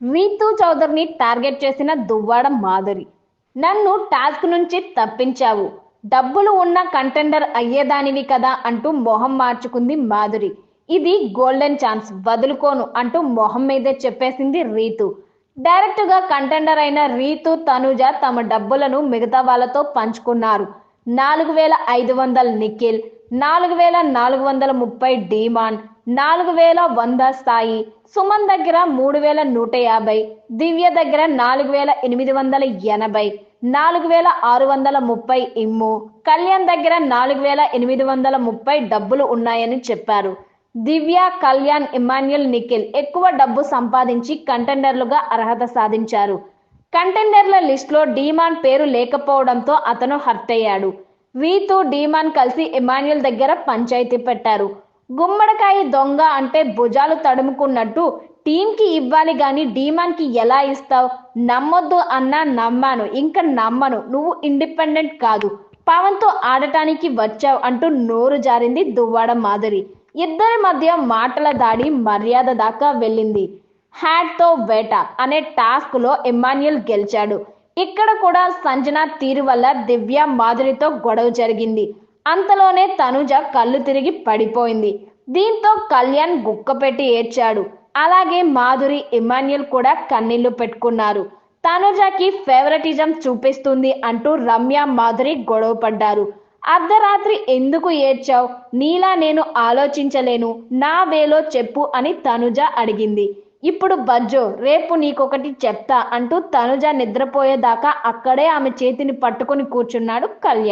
Ritu చౌదరిని target చేసిన దువ్వాడ మాధురి. నన్ను task నుంచి తప్పించావు. డబ్బులు ఉన్న కంటెండర్ అయ్యేదానివి కదా అంటూ మొహం మార్చుకుంది మాధురి. ఇది గోల్డెన్ ఛాన్స్ వదులుకోను అంటూ మొహం మీదే చెప్పేసింది రీతు. డైరెక్ట్గా కంటెండర్ అయిన రీతు తనుజ తమ డబ్బులను మిగతా వాళ్ళతో పంచుకున్నారు. నాలుగు వేల ఐదు వందల నిఖిల్ నాలుగు వేల నాలుగు వందల ముప్పై డిమాండ్ నాలుగు వేల వంద స్థాయి. సుమన్ దగ్గర మూడు వేల నూట యాభై. దివ్య దగ్గర నాలుగు వేల ఎనిమిది వందల ఎనభై. నాలుగు వేల ఆరు వందల ముప్పై ఇమ్ము. కళ్యాణ్ దగ్గర నాలుగు వేల ఎనిమిది వందల ముప్పై డబ్బులు ఉన్నాయని చెప్పారు. దివ్య కళ్యాణ్ ఇమాన్యుల్ నిఖిల్ ఎక్కువ డబ్బు సంపాదించి కంటెండర్లుగా అర్హత సాధించారు. కంటెండర్ల లిస్ట్లో డీమాన్ పేరు లేకపోవడంతో అతను హర్ట్ అయ్యాడు. రీతు డీమాన్ కలిసి ఇమాన్యుల్ దగ్గర పంచాయతీ పెట్టారు. గుమ్మడికాయ దొంగ అంటే భుజాలు తడుముకున్నట్టు టీంకి ఇవ్వాలి గాని డీమాన్కి ఎలా ఇస్తావు? నమ్మొద్దు అన్నా నమ్మాను ఇంకా నమ్మను. నువ్వు ఇండిపెండెంట్ కాదు. పవన్తో ఆడటానికి వచ్చావు అంటూ నోరు జారింది దువ్వాడ మాధురి. ఇద్దరి మధ్య మాటల దాడి మర్యాద దాకా వెళ్ళింది. హ్యాట్తో వేట అనే టాస్క్లో ఎమాన్యుల్ గెలిచాడు. ఇక్కడ కూడా సంజన తీరు వల్ల దివ్య మాధురితో గొడవ జరిగింది. అంతలోనే తనుజ కళ్ళు తిరిగి పడిపోయింది. దీంతో కళ్యాణ్ గుక్కపెట్టి ఏడ్చాడు. అలాగే మాధురి ఇమాన్యుల్ కూడా కన్నీళ్ళు పెట్టుకున్నారు. తనుజకి ఫేవరెటిజం చూపిస్తుంది అంటూ రమ్య మాధురి గొడవ పడ్డారు. అర్ధరాత్రి ఎందుకు ఏడ్చావు? నీలా నేను ఆలోచించలేను. నా వేలో చెప్పు అని తనుజ అడిగింది. ఇప్పుడు బజ్జో రేపు నీకొకటి చెప్తా అంటూ తనుజ నిద్రపోయేదాకా అక్కడే ఆమె చేతిని పట్టుకొని కూర్చున్నాడు కళ్యాణ్.